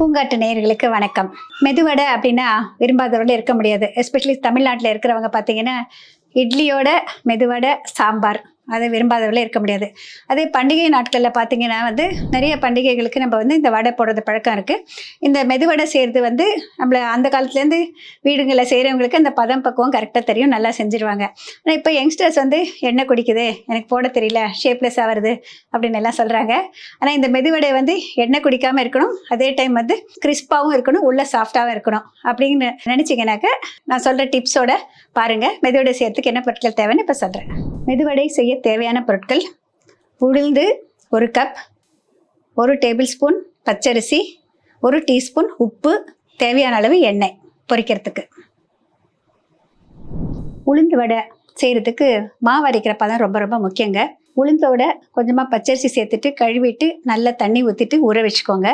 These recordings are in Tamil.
பூங்காட்டு நேயர்களுக்கு வணக்கம். மெதுவடை அப்படின்னா விரும்பாதவர்கள் இருக்க முடியாது. எஸ்பெஷலி தமிழ்நாட்டில் இருக்கிறவங்க பார்த்தீங்கன்னா இட்லியோட மெதுவடை சாம்பார். அதை விரும்பாதவர்களே இருக்க முடியாது. அதே பண்டிகை நாட்களில் பார்த்தீங்கன்னா வந்து நிறைய பண்டிகைகளுக்கு நம்ம வந்து இந்த வடை போடுறது பழக்கம் இருக்குது இந்த மெதுவடை செய்கிறது வந்து நம்மளை அந்த காலத்துலேருந்து வீடுங்களில் செய்கிறவங்களுக்கு அந்த பதம் பக்குவம் கரெக்டாக தெரியும் நல்லா செஞ்சுருவாங்க. ஆனால் இப்போ யங்ஸ்டர்ஸ் வந்து எண்ணெய் குடிக்குது எனக்கு போட தெரியல ஷேப்லெஸ் ஆகிறது அப்படின்னு எல்லாம் சொல்கிறாங்க ஆனால் இந்த மெதுவடை வந்து எண்ணெய் குடிக்காமல் இருக்கணும் அதே டைம் வந்து கிறிஸ்பாகவும் இருக்கணும் உள்ள சாஃப்டாகவும் இருக்கணும் அப்படின்னு நினச்சிங்கனாக்க நான் சொல்கிற டிப்ஸோட பாருங்கள் மெதுவடை செய்யறதுக்கு என்ன பொருட்கள் தேவைன்னு இப்போ சொல்கிறேன் மெதுவடை செய்ய தேவையான பொருட்கள் உளுந்து ஒரு கப் ஒரு டேபிள் ஸ்பூன் பச்சரிசி ஒரு டீஸ்பூன் உப்பு தேவையான அளவு எண்ணெய் பொரிக்கிறதுக்கு. உளுந்து வடை செய்கிறதுக்கு மாவு அரைக்கிறப்ப தான் ரொம்ப ரொம்ப முக்கியங்க. உளுந்தோட கொஞ்சமாக பச்சரிசி சேர்த்துட்டு கழுவிட்டு நல்லா தண்ணி ஊற்றிட்டு ஊற வச்சுக்கோங்க.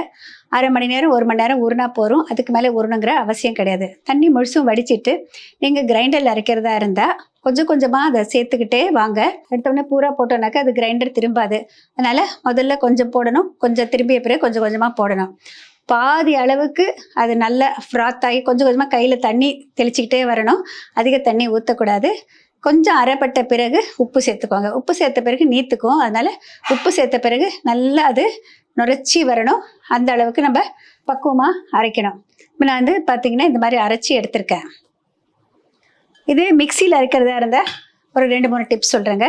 அரை மணி நேரம் ஒரு மணி நேரம் உருணா போகிறோம் அதுக்கு மேலே உருணுங்கிற அவசியம் கிடையாது. தண்ணி முழுசும் வடிச்சிட்டு நீங்கள் கிரைண்டரில் அரைக்கிறதா இருந்தால் கொஞ்சம் கொஞ்சமாக அதை சேர்த்துக்கிட்டே வாங்க. எடுத்தோடனே பூரா போட்டோன்னாக்கா அது கிரைண்டர் திரும்பாது. அதனால் முதல்ல கொஞ்சம் போடணும். கொஞ்சம் திரும்பிய பிறகு கொஞ்சம் கொஞ்சமாக போடணும். பாதி அளவுக்கு அது நல்லா ஃப்ராத் ஆகி கொஞ்சம் கொஞ்சமாக கையில் தண்ணி தெளிச்சிக்கிட்டே வரணும். அதிக தண்ணி ஊற்றக்கூடாது கொஞ்சம் அரைப்பட்ட பிறகு உப்பு சேர்த்துக்கோங்க. உப்பு சேர்த்த பிறகு நீத்துக்கும். அதனால் உப்பு சேர்த்த பிறகு நல்லா அது நுரைச்சி வரணும். அந்த அளவுக்கு நம்ம பக்குவமாக அரைக்கணும். இப்போ நான் வந்து பார்த்திங்கன்னா இந்த மாதிரி அரைச்சி எடுத்திருக்கேன். இது மிக்சியில் அரைக்கிறதா இருந்தால் ஒரு ரெண்டு மூணு டிப்ஸ் சொல்கிறேங்க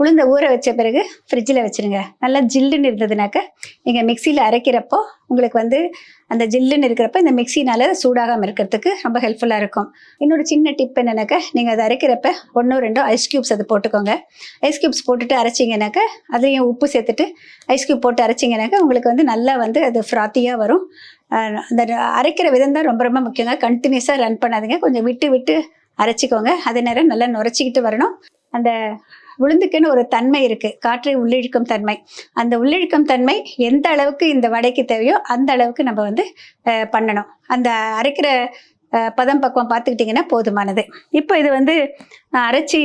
உளுந்த ஊற வச்ச பிறகு ஃப்ரிட்ஜில் வச்சுருங்க. நல்லா ஜில்லுன்னு இருந்ததுனாக்க நீங்கள் மிக்சியில் அரைக்கிறப்போ உங்களுக்கு வந்து அந்த ஜில்லுன்னு இருக்கிறப்ப இந்த மிக்சினால் சூடாகாமல் இருக்கிறதுக்கு ரொம்ப ஹெல்ப்ஃபுல்லாக இருக்கும். இன்னொரு சின்ன டிப் என்னென்னாக்கா நீங்கள் அதை அரைக்கிறப்ப ஒன்றோ ரெண்டோ ஐஸ் க்யூப்ஸ் அது போட்டுக்கோங்க. ஐஸ் க்யூப்ஸ் போட்டுட்டு அரைச்சிங்கனாக்கா அதையும் உப்பு சேர்த்துட்டு ஐஸ் க்யூப் போட்டு அரைச்சிங்கனாக்கா உங்களுக்கு வந்து நல்லா வந்து அது ஃப்ராத்தியாக வரும். அந்த அரைக்கிற விதம் தான் ரொம்ப ரொம்ப முக்கியங்க. கண்டினியூஸாக ரன் பண்ணாதீங்க. கொஞ்சம் விட்டு விட்டு அரைச்சிக்கோங்க. அதே நேரம் நல்லா நுரைச்சிக்கிட்டு வரணும். அந்த உளுந்துக்குன்னு ஒரு தன்மை இருக்குது காற்றை உள்ளிழுக்கும் தன்மை. அந்த உள்ளிழுக்கும் தன்மை எந்த அளவுக்கு இந்த வடைக்கு தேவையோ அந்த அளவுக்கு நம்ம வந்து பண்ணணும். அந்த அரைக்கிற பதம் பக்குவம் பார்த்துக்கிட்டிங்கன்னா போதுமானது. இப்போ இது வந்து நான் அரைச்சி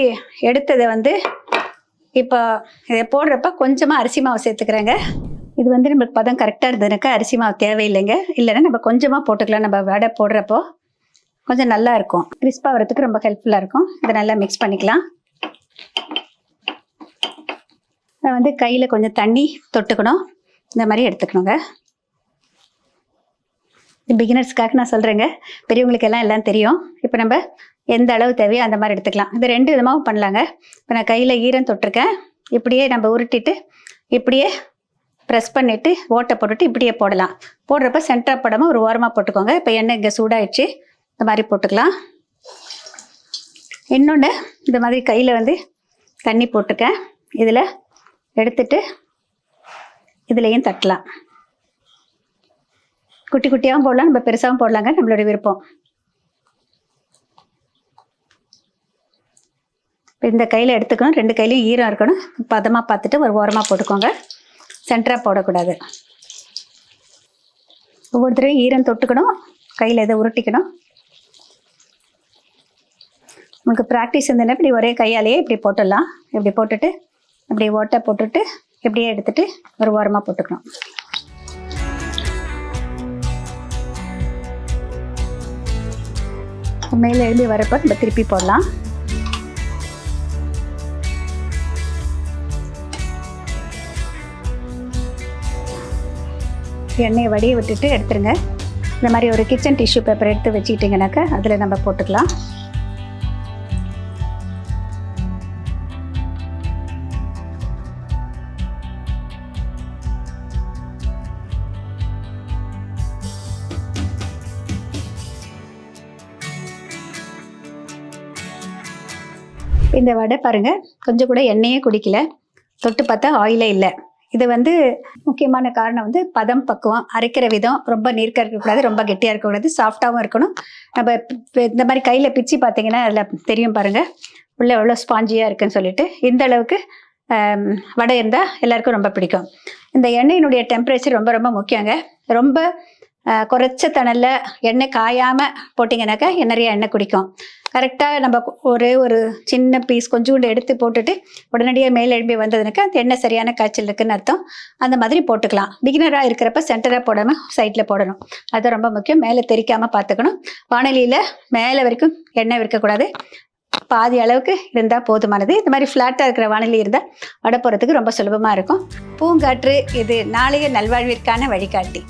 எடுத்ததை வந்து இப்போ இதை போடுறப்ப கொஞ்சமாக அரிசி மாவு சேர்த்துக்கிறேங்க. இது வந்து நம்மளுக்கு பதம் கரெக்டாக இருந்ததுனாக்கா அரிசி மாவு தேவையில்லைங்க. இல்லைன்னா நம்ம கொஞ்சமாக போட்டுக்கலாம். நம்ம வடை போடுறப்போ கொஞ்சம் நல்லா இருக்கும். கிறிஸ்பாக வரதுக்கு ரொம்ப ஹெல்ப்ஃபுல்லாக இருக்கும். இதை நல்லா மிக்ஸ் பண்ணிக்கலாம் நான் வந்து கையில் கொஞ்சம் தண்ணி தொட்டுக்கணும். இந்த மாதிரி எடுத்துக்கணுங்க. பிகினர்ஸ்க்காக நான் சொல்கிறேங்க பெரியவங்களுக்கு எல்லாம் எல்லாம் தெரியும். இப்போ நம்ம எந்த அளவு தேவையோ அந்த மாதிரி எடுத்துக்கலாம். இது ரெண்டு விதமாகவும் பண்ணலாங்க. இப்போ நான் கையில் ஈரம் தொட்டிருக்கேன். இப்படியே நம்ம உருட்டிட்டு இப்படியே ப்ரெஸ் பண்ணிவிட்டு ஓட்டை போட்டுட்டு இப்படியே போடலாம். போடுறப்ப சென்டராக போடாமல் ஒரு ஓரமாக போட்டுக்கோங்க. இப்போ எண்ணெய் இங்கே சூடாயிடுச்சு. இந்த மாதிரி போட்டுக்கலாம். இன்னொன்று இந்த மாதிரி கையில் வந்து தண்ணி போட்டிருக்கேன். இதில் எடுத்துட்டு இதுலேயும் தட்டலாம். குட்டி குட்டியாகவும் போடலாம் நம்ம பெருசாகவும் போடலாங்க நம்மளோட விருப்பம். இந்த கையில் எடுத்துக்கணும் ரெண்டு கையிலையும் ஈரம் இருக்கணும். பதமாக பார்த்துட்டு ஒரு ஓரமாக போட்டுக்கோங்க. சென்டராக போடக்கூடாது. ஒவ்வொருத்தரையும் ஈரம் தொட்டுக்கணும் கையில் இதை உருட்டிக்கணும். உங்களுக்கு ப்ராக்டிஸ் இருந்ததுன்னா இப்படி ஒரே கையாலேயே இப்படி போட்டுடலாம். இப்படி போட்டுட்டு அப்படியே ஓட்டை போட்டுட்டு இப்படியே எடுத்துட்டு ஒரு ஓரமாக போட்டுக்கணும். மேலே எழுதி வரப்போ நம்ம திருப்பி போடலாம். எண்ணெயை வடியை விட்டுட்டு எடுத்துருங்க. இந்த மாதிரி ஒரு கிச்சன் டிஷ்யூ பேப்பர் எடுத்து வச்சுக்கிட்டிங்கனாக்கா அதில் நம்ம போட்டுக்கலாம். இந்த வடை பாருங்கள் கொஞ்சம் கூட எண்ணெயே குடிக்கல. தொட்டு பார்த்தா ஆயிலே இல்லை. இது வந்து முக்கியமான காரணம் வந்து பதம் பக்குவம். அரைக்கிற விதம் ரொம்ப நீர்க்க இருக்கக்கூடாது ரொம்ப கெட்டியாக இருக்கக்கூடாது சாஃப்டாகவும் இருக்கணும். நம்ம இந்த மாதிரி கையில் பிச்சு பார்த்தீங்கன்னா அதில் தெரியும் பாருங்கள் உள்ளே எவ்வளோ ஸ்பாஞ்சியாக இருக்குன்னு சொல்லிட்டு. இந்த அளவுக்கு வடை இருந்தால் எல்லாருக்கும் ரொம்ப பிடிக்கும். இந்த எண்ணெயினுடைய டெம்பரேச்சர் ரொம்ப ரொம்ப முக்கியங்க. ரொம்ப குறைச்ச தணலில் எண்ணெய் காயாமல் போட்டிங்கனாக்கா நிறைய எண்ணெய் குடிக்கும். கரெக்டாக நம்ம ஒரே ஒரு சின்ன பீஸ் கொஞ்சோண்டு எடுத்து போட்டுட்டு உடனடியாக மேல் எழும்பி வந்ததுனாக்கா அந்த எண்ணெய் சரியான காய்ச்சல் இருக்குன்னு அர்த்தம். அந்த மாதிரி போட்டுக்கலாம். பிகினராக இருக்கிறப்ப சென்டராக போடாமல் சைடில் போடணும். அது ரொம்ப முக்கியம். மேலே தெரிக்காமல் பார்த்துக்கணும். வானொலியில் மேலே வரைக்கும் எண்ணெய் இருக்கக்கூடாது பாதி அளவுக்கு இருந்தால் போதுமானது. இந்த மாதிரி ஃப்ளாட்டாக இருக்கிற வானிலை இருந்தால் வடை போகிறதுக்கு ரொம்ப சுலபமாக இருக்கும். பூங்காற்று இது நாளைய நல்வாழ்விற்கான வழிகாட்டி.